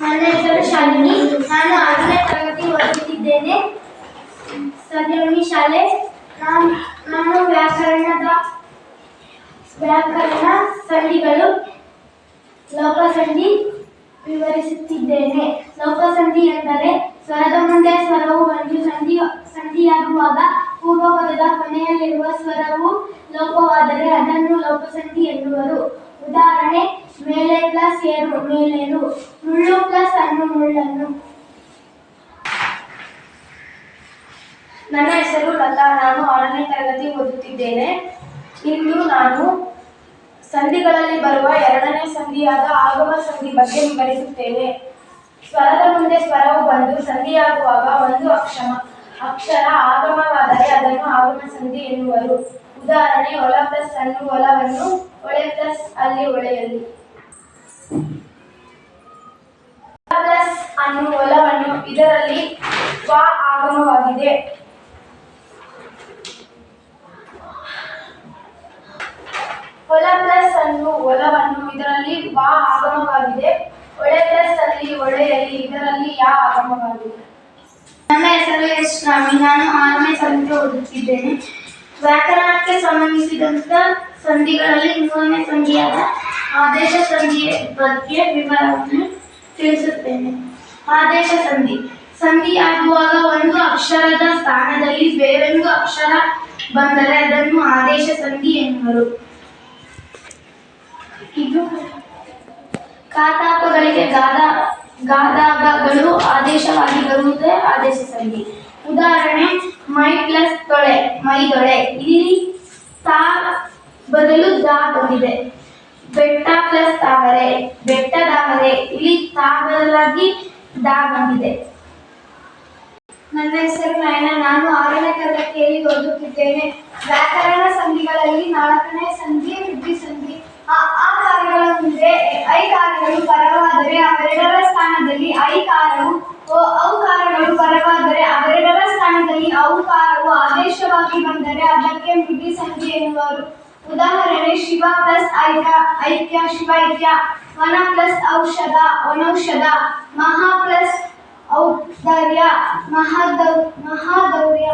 ನನ್ನ ಹೆಸರು ಶಾಲಿನಿ ನಾನು ಆರನೇ ತರಗತಿ ಓದುತ್ತಿದ್ದೇನೆ. ಸದ್ಯಮಿ ಶಾಲೆ. ನಾನು ನಾನು ವ್ಯಾಕರಣದ ವ್ಯಾಕರಣ ಸಂಧಿಗಳು ಲೋಕಸಂಧಿ ವಿವರಿಸುತ್ತಿದ್ದೇನೆ. ಲೋಕಸಂಧಿ ಎಂದರೆ ಸ್ವರದ ಮುಂದೆ ಸ್ವರವು ಒಂದು ಸಂಧಿ, ಸಂಧಿಯಾಗುವಾಗ ಪೂರ್ವ ಪದದ ಕೊನೆಯಲ್ಲಿರುವ ಸ್ವರವು ಲೋಪವಾದರೆ ಅದನ್ನು ಲೋಪಸಂಧಿ ಎನ್ನುವರು. ಉದಾಹರಣೆ ಮೇಲೆ ಪ್ಲಸ್ ಏರು ಮೇಲೇರು ಮುಳ್ಳು ಪ್ಲಸ್ ಹಣ್ಣು, ಮುಳ್ಳನ್ನು. ನನ್ನ ಹೆಸರು ಲತಾ. ನಾನು ಆರನೇ ತರಗತಿ ಓದುತ್ತಿದ್ದೇನೆ. ಇಂದು ನಾನು ಸಂಧಿಗಳಲ್ಲಿ ಬರುವ ಎರಡನೇ ಸಂಧಿಯಾದ ಆಗಮ ಸಂಧಿ ಬಗ್ಗೆ ವಿವರಿಸುತ್ತೇನೆ. ಸ್ವರದ ಮುಂದೆ ಸ್ವರವು ಬಂದು ಸಂಧಿಯಾಗುವಾಗ ಒಂದು ಅಕ್ಷಮ. ಅಕ್ಷರ ಆಗಮವಾದರೆ ಅದನ್ನು ಆಗಮ ಸಂಧಿ ಎನ್ನುವರು. ಉದಾಹರಣೆ, ಒಳ ಪ್ಲಸ್ ಅನ್ನು ಒಲವನ್ನು, ಒಳೆ ಪ್ಲಸ್ ಅಲ್ಲಿ ಒಳೆಯಲ್ಲಿ ಒಲ ಪ್ಲಸ್ ಅನ್ನು ಒಲವನ್ನು ಇದರಲ್ಲಿ ವಾ ಆಗಮವಾಗಿದೆ. ಹೊಲ ಪ್ಲಸ್ ಅನ್ನು ಹೊಲವನ್ನು ಇದರಲ್ಲಿ ವಾ ಆಗಮವಾಗಿದೆ. ಒಳೆ ಪ್ಲಸ್ ಅಲ್ಲಿ ಒಳೆಯಲ್ಲಿ ಇದರಲ್ಲಿ ಯಾ ಆಗಮವಾಗಿದೆ. ನನ್ನ ಹೆಸರು ಎಸ್ ಸ್ವಾಮಿ? ನಾನು ಆರನೇ ಸಂಧಿ ಓದುತ್ತಿದ್ದೇನೆ. ವ್ಯಾಕರಣಕ್ಕೆ ಸಂಬಂಧಿಸಿದಂತ ಸಂಧಿಗಳಲ್ಲಿ ಮೂರನೇ ಸಂಧಿಯಾದ ಆದೇಶ ಸಂಧಿಯ ಬಗ್ಗೆ ವಿವರವನ್ನು ತಿಳಿಸುತ್ತೇನೆ. ಆದೇಶ ಸಂಧಿ. ಸಂಧಿಯಾಗುವಾಗ ಒಂದು ಅಕ್ಷರದ ಸ್ಥಾನದಲ್ಲಿ ಬೇರೊಂದು ಅಕ್ಷರ ಬಂದರೆ ಅದನ್ನು ಆದೇಶ ಸಂಧಿ ಎನ್ನುವರು. ಇದು ಕಾತಾಪಗಳಿಗೆ ಗಾದ ಗಾದಾಗಳು ಆದೇಶವಾಗಿ ಬರುವುದೇ ಆದೇಶ ಸಂಧಿ. ಉದಾಹರಣೆ, ಮೈ ಪ್ಲಸ್ ತೊಳೆ ಮೈದೊಳೆ ಇಲ್ಲಿ ತಾ ಬದಲು ದಾ ಬಂದಿದೆ. ಬೆಟ್ಟ ಪ್ಲಸ್ ತಾವರೆ, ಬೆಟ್ಟದಾವರೆ. ಇಲ್ಲಿ ತಾ ಬದಲಾಗಿ ದಾ ನನ್ನ ಹೆಸರು ನಯನ. ನಾನು ಆರನೇ ತರಗತಿಯಲ್ಲಿ ಓದುತ್ತಿದ್ದೇನೆ. ವ್ಯಾಕರಣ ಸಂಧಿಗಳಲ್ಲಿ ನಾಲ್ಕನೇ ಸಂಧಿ ವೃದ್ಧಿ ಸಂಧಿ. ಆ ಕಾರ್ಯಗಳ ಮುಂದೆ ಐ ಕಾರ್ಯಗಳು ಪರವಾದರೆ ಅವೆರಡರ ಸ್ಥಾನದಲ್ಲಿ ಐ ಕಾರವು ಓ ಔಕಾರಗಳು ಪರವಾದರೆ ಅವೆರಡರ ಸ್ಥಾನದಲ್ಲಿ ಔಕಾರವು ಆದೇಶವಾಗಿ ಬಂದರೆ ಅದಕ್ಕೆ ವೃದ್ಧಿ ಸಂಧಿ ಎನ್ನುವರು. ಉದಾಹರಣೆ ಶಿವ ಪ್ಲಸ್ ಐಕ್ಯ ಐಕ್ಯ ಶಿವೈಕ್ಯ ವನ ಪ್ಲಸ್ ಔಷಧ ವನೌಷಧ ಮಹಾ ಪ್ಲಸ್ ಔದಾರ್ಯ ಮಹಾದೌ ಮಹಾದೌರ್ಯ